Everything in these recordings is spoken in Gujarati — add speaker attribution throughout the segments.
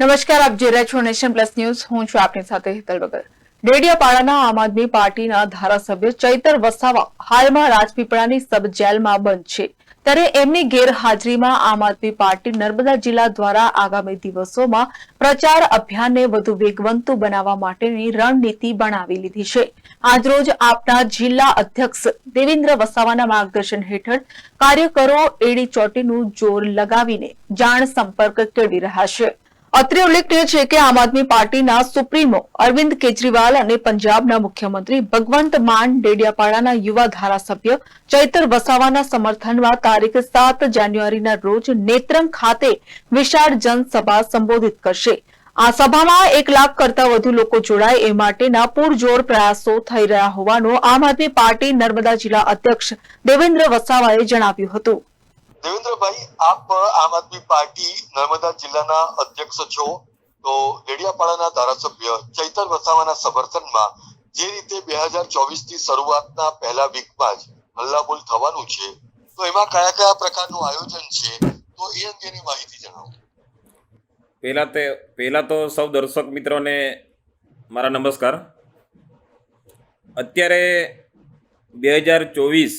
Speaker 1: નમસ્કાર, આપ જે રહ્યા નેશન પ્લસ ન્યૂઝ. હું છું આપની સાથે હિતલ વગર. ડેડિયાપાડાના આમ આદમી પાર્ટીના ધારાસભ્ય ચૈતર વસાવા હાલમાં રાજપીપળાની સબ જેલમાં બંધ છે. ત્યારે એમની ગેરહાજરીમાં આમ આદમી પાર્ટી નર્મદા જિલ્લા દ્વારા આગામી દિવસોમાં પ્રચાર અભિયાનને વધુ વેગવંતુ બનાવવા માટેની રણનીતિ બનાવી લીધી છે. આજરોજ આપના જિલ્લા અધ્યક્ષ દેવેન્દ્ર વસાવાના માર્ગદર્શન હેઠળ કાર્યકરો એડી ચોટીનું જોર લગાવીને જાણ સંપર્ક કેળવી રહ્યા છે. અત્રે ઉલ્લેખનીય છે કે આમ આદમી પાર્ટીના સુપ્રીમો અરવિંદ કેજરીવાલ અને પંજાબના મુખ્યમંત્રી ભગવંત માન ડેડિયાપાડાના યુવા ધારાસભ્ય ચૈતર વસાવાના સમર્થનમાં તારીખ સાત જાન્યુઆરીના રોજ નેત્રંગ ખાતે વિશાળ જનસભા સંબોધિત કરશે. આ સભામાં એક લાખ કરતા વધુ લોકો જોડાય એ માટેના પૂરજોર પ્રયાસો થઈ રહ્યા હોવાનું આમ આદમી પાર્ટી નર્મદા જિલ્લા અધ્યક્ષ દેવેન્દ્ર વસાવાએ જણાવ્યું હતું.
Speaker 2: દેવેન્દ્રભાઈ, આપ આમ આદમી પાર્ટી નર્મદા જિલ્લાના અધ્યક્ષ છો. તો ડેડિયાપાડાના ધારાસભ્ય ચૈતર વસાવાના સમર્થનમાં જે રીતે બે હજાર ચોવીસથી શરૂઆતના પહેલા વીકમાં જ હલ્લાબોલ થવાનું છે, તો એમાં કયા કયા પ્રકારનું આયોજન છે, તો એ અંગેની માહિતી જણાવો.
Speaker 3: પહેલા તે, પહેલા તો સૌ દર્શક મિત્રોને મારા નમસ્કાર. અત્યારે બે હજાર ચોવીસ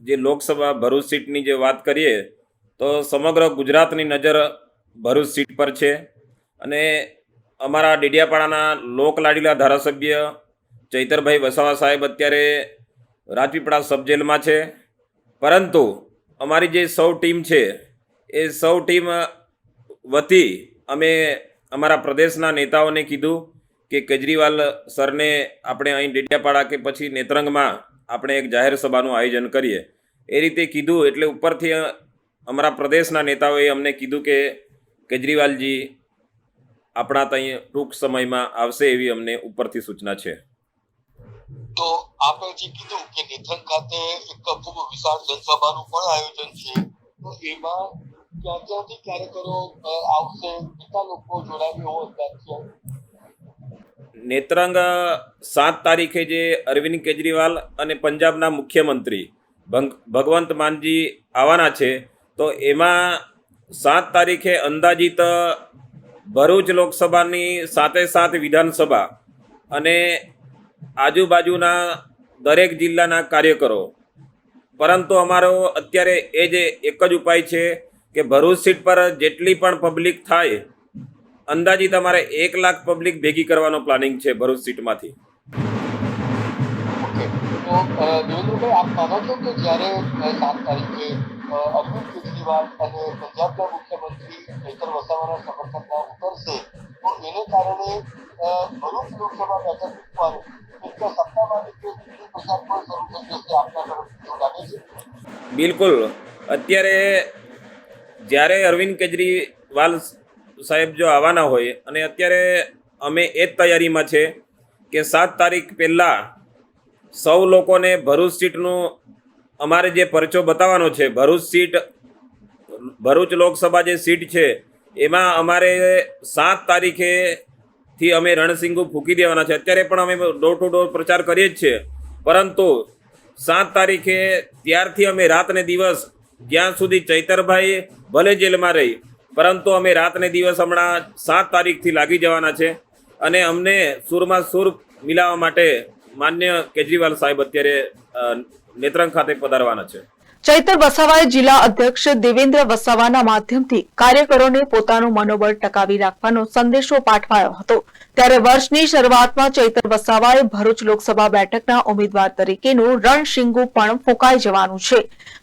Speaker 3: જે લોકસભા ભરૂચ સીટની જે વાત કરીએ, તો સમગ્ર ગુજરાતની નજર ભરૂચ સીટ પર છે. અને અમારા ડેડિયાપાડાના લોકલાડીલા ધારાસભ્ય ચૈતરભાઈ વસાવા સાહેબ અત્યારે રાજપીપળા સબ જેલમાં છે. પરંતુ અમારી જે સૌ ટીમ છે, એ સૌ ટીમ વતી અમે અમારા પ્રદેશના નેતાઓને કીધું કે કેજરીવાલ સરને આપણે અહીં ડેડિયાપાડા કે પછી નેત્રંગમાં આપણે એક જાહેર સભાનું આયોજન કરીએ. એ રીતે કીધું એટલે ઉપરથી અમારા પ્રદેશના નેતાઓએ અમને કીધું કે કેજરીવાલજી આપણા ત્યાં ટૂંક સમયમાં આવશે એવી અમને ઉપરથી સૂચના છે.
Speaker 2: તો આપણે જે કીધું કે નેથન ખાતે એક ખૂબ વિશાળ જનસભાનું પણ આયોજન છે. તો એમાં ક્યાં ક્યાંથી કાર્યકરો આવશે? કેટલા લોકો જોડાવે હોય
Speaker 3: નેત્રંગ સાત તારીખે જે અરવિંદ કેજરીવાલ અને પંજાબના મુખ્યમંત્રી ભંગ- ભગવંત માનજી આવવાના છે, તો એમાં સાત તારીખે અંદાજિત ભરૂચ લોકસભાની સાથે સાત વિધાનસભા અને આજુબાજુના દરેક જિલ્લાના કાર્યકરો. પરંતુ અમારો અત્યારે એ જે એક જ ઉપાય છે કે ભરૂચ સીટ પર જેટલી પણ પબ્લિક થાય અંદાજિત તમારે એક લાખ પબ્લિક ભેગી કરવાનો પ્લાનિંગ છે ભરૂચ સીટમાંથી.
Speaker 2: ઓકે. તો દેવેન્દ્રભાઈ આપ માનો છો કે જ્યારે સાત તારીખે અરવિંદ કેજરીવાલ અને પંજાબના મુખ્યમંત્રી ચૈતર વસાવાના સમર્થનમાં ઉતરશે તો એને કારણે ભરૂચ લોકસભા બેઠક ઉપર એક સત્તાવાદી ચૂંટણી પ્રચાર પણ શરૂ થઈ જશે આપના તરફથી લાગે છે?
Speaker 3: બિલકુલ. અત્યારે જ્યારે અરવિંદ કેજરીવાલ સાહેબ જો આવવાના હોય અને અત્યારે અમે એ જ તૈયારીમાં છે કે સાત તારીખ પહેલાં સૌ લોકોને ભરૂચ સીટનું અમારે જે પરચો બતાવવાનો છે, ભરૂચ સીટ, ભરૂચ લોકસભા જે સીટ છે, એમાં અમારે સાત તારીખેથી અમે રણસિંગુ ફૂંકી દેવાના છે. અત્યારે પણ અમે ડોર ટુ ડોર પ્રચાર કરીએ જ છીએ. પરંતુ સાત તારીખે ત્યારથી અમે રાત ને દિવસ જ્યાં સુધી ચૈતરભાઈ ભલે જેલમાં રહી પરંતુ અમે રાત ને દિવસ હમણાં સાત તારીખથી લાગી જવાના છે અને અમને સુરમાં સુર મિલાવવા માટે માન્ય કેજરીવાલ સાહેબ અત્યારે નેત્રંગ ખાતે પધારવાના છે.
Speaker 1: ચૈતર વસાવાએ જિલ્લા અધ્યક્ષ દેવેન્દ્ર વસાવાના માધ્યમથી કાર્યકરોને પોતાનું મનોબળ ટકાવી રાખવાનો સંદેશો પાઠવાયો હતો. ત્યારે વર્ષની શરૂઆતમાં ચૈતર વસાવાએ ભરૂચ લોકસભા બેઠકના ઉમેદવાર તરીકેનું રણશીંગુ પણ ફૂંકાઈ જવાનું છે.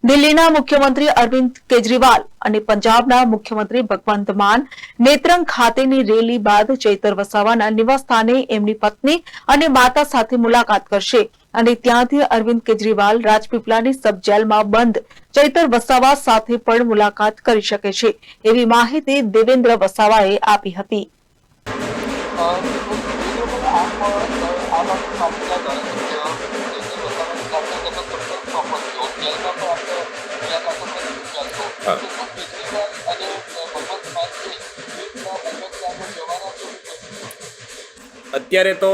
Speaker 1: દિલ્હીના મુખ્યમંત્રી અરવિંદ કેજરીવાલ અને પંજાબના મુખ્યમંત્રી ભગવંત માન નેત્રંગ ખાતેની રેલી બાદ ચૈતર વસાવાના નિવાસસ્થાને એમની પત્ની અને માતા સાથે મુલાકાત કરશે અને ત્યાંથી અરવિંદ કેજરીવાલ રાજપીપળાની સબ જેલમાં બંધ. ચૈતર વસાવા સાથે પણ મુલાકાત કરી શકે છે એવી માહિતી દેવેન્દ્ર વસાવાએ આપી હતી.
Speaker 3: અત્યારે તો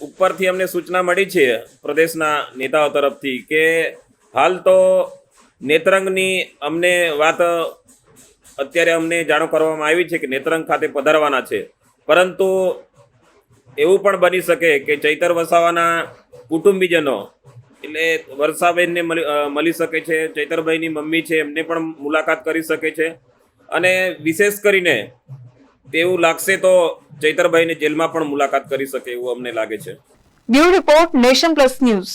Speaker 3: ઉપરથી અમને સૂચના મળી છે પ્રદેશના નેતાઓ તરફથી કે હાલ તો નેત્રંગની અમને વાત અત્યારે અમને જાણ કરવામાં આવી છે કે નેત્રંગ ખાતે પધારવાના છે. પરંતુ એવું પણ બની શકે કે ચૈતર વસાવાના કુટુંબીજનો, એટલે વર્ષાબેનને મળી શકે છે, ચૈતરભાઈની મમ્મી છે, એમને પણ મુલાકાત કરી શકે છે. અને વિશેષ કરીને તેવું લાગશે તો ચૈતરભાઈને જેલમાં પણ મુલાકાત કરી શકે એવું અમને લાગે છે.
Speaker 1: Bureau report nation plus news.